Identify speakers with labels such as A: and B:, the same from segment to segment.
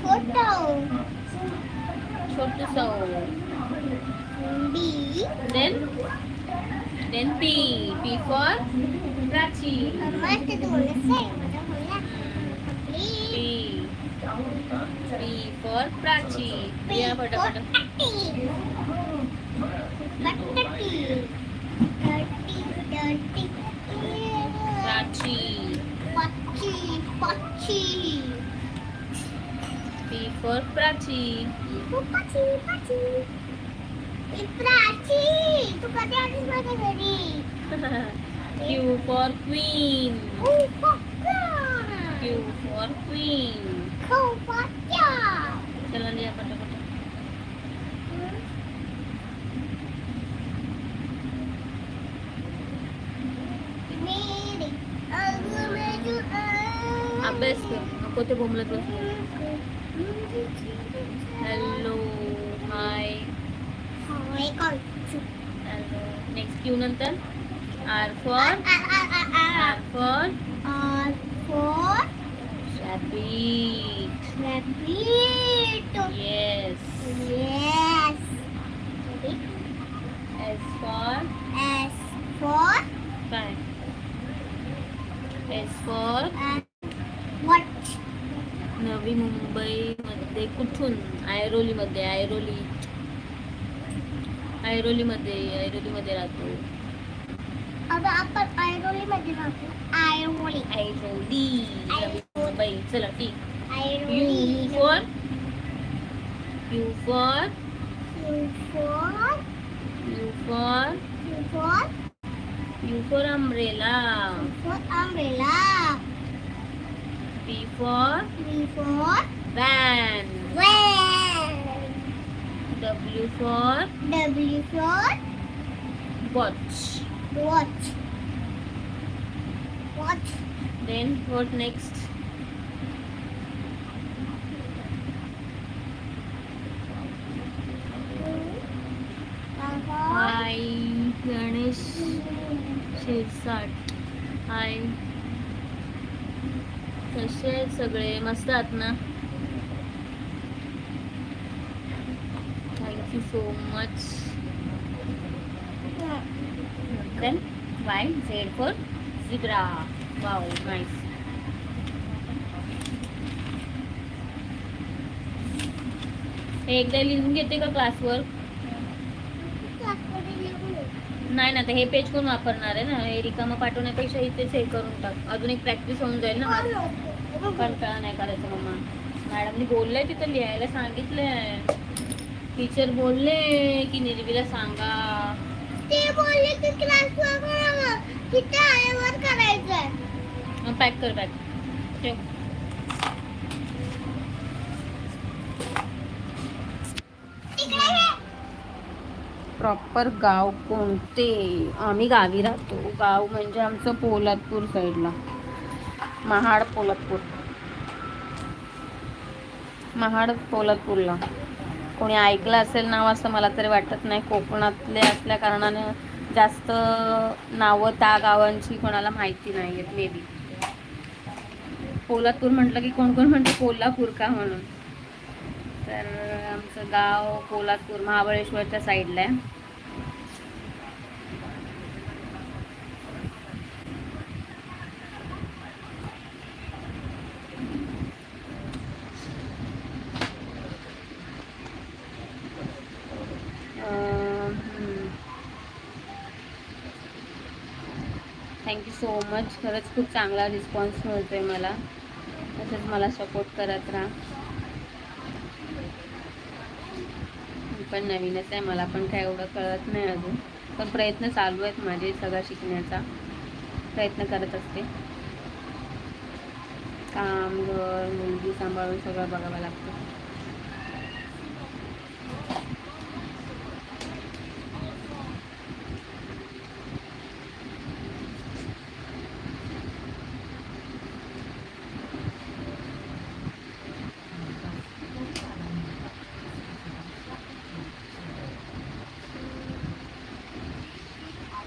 A: ছোট ছোট so B then
B: then
A: P
B: P for Prachi আমার তো
A: মনে পি পি ফর
B: প্রাচী
A: দিয়া ফটাফট
B: Dirty, dirty, dirty.
A: Pachi. Pachi, pachi. for Prati. Ibu Prati, Prati. Ibu
B: Prachi, itu katanya
A: harus pakai.
B: Q for Queen.
A: Q for
B: Queen. Q for
A: Queen. Q for Queen. Jalan
B: dia kota-kota. Aku tuh mulai dulu. Hello, hi
A: hi call
B: hello next Q નંતર R for R for
A: R for
B: rabbit
A: rabbit
B: yes.
A: Yes.
B: S for?
A: S for?
B: Bye S
A: for?
B: नवी मुंबईमध्ये कुठून? ऐरोलीमध्ये ऐरोली. ऐरोलीमध्ये ऐरोलीमध्ये राहतो.
A: आपण आयरोली मध्ये राहतो. आयरोली
B: ऐरोली. नवी मुंबई. चला ठीक. U for? U for? U for? U umbrella.
A: B for B for
B: van.
A: Van.
B: W for
A: W for
B: watch.
A: Watch. Watch.
B: Then what next?
A: Uh-huh.
B: I Ganesh Shirsat. I कसे आहेत सगळे? मस्त आहात ना? Thank you so much then Y Z for zebra wow nice एकदा लिहून घेते का क्लासवर नाही ना ते हे पेज कोण वापरणार आहे ना? हे रिकामं पाठवण्यापेक्षा इथेच हे करून टाक. अजून एक प्रॅक्टिस होऊन जाईल ना. कंटाळा नाही करायचं मम्मा. मॅडमनी बोललंय तिथं लिहायला सांगितलंय. टीचर बोलले की निर्वीला सांगा.
A: ते बोलले की आल्यावर करायचंय.
B: पॅक कर पॅक ठेव. प्रॉपर गाव कोणते? आम्ही गावी राहतो. गाव म्हणजे आमचं पोलादपूर साईडला महाड पोलादपूर. महाड पोलादपूरला. कोणी ऐकलं असेल नाव असं मला तरी वाटत नाही. कोकणातले असल्या कारणाने जास्त नावं त्या गावांची कोणाला माहिती नाही आहेत मे बी पोलादपूर म्हटलं की कोण कोण म्हणते कोल्हापूर का म्हणून? तर आमचं गाव कोल्हापूर महाबळेश्वरच्या साईडला आहे. थँक्यू सो मच खरंच खूप चांगला रिस्पॉन्स मिळतो आहे मला. तसंच मला सपोर्ट करत राहा मी पण नवीनच आहे मला पण काय एवढं कळत नाही अजून. पण प्रयत्न चालू आहेत माझे सगळं शिकण्याचा. प्रयत्न करत असते. काम घर मुलगी सांभाळून सगळं बघावं लागतं.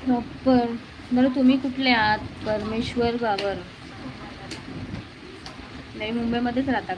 B: प्रॉपर. बरं तुम्ही कुठले आहात? परमेश्वर बाबर नाही मुंबईमध्येच राहता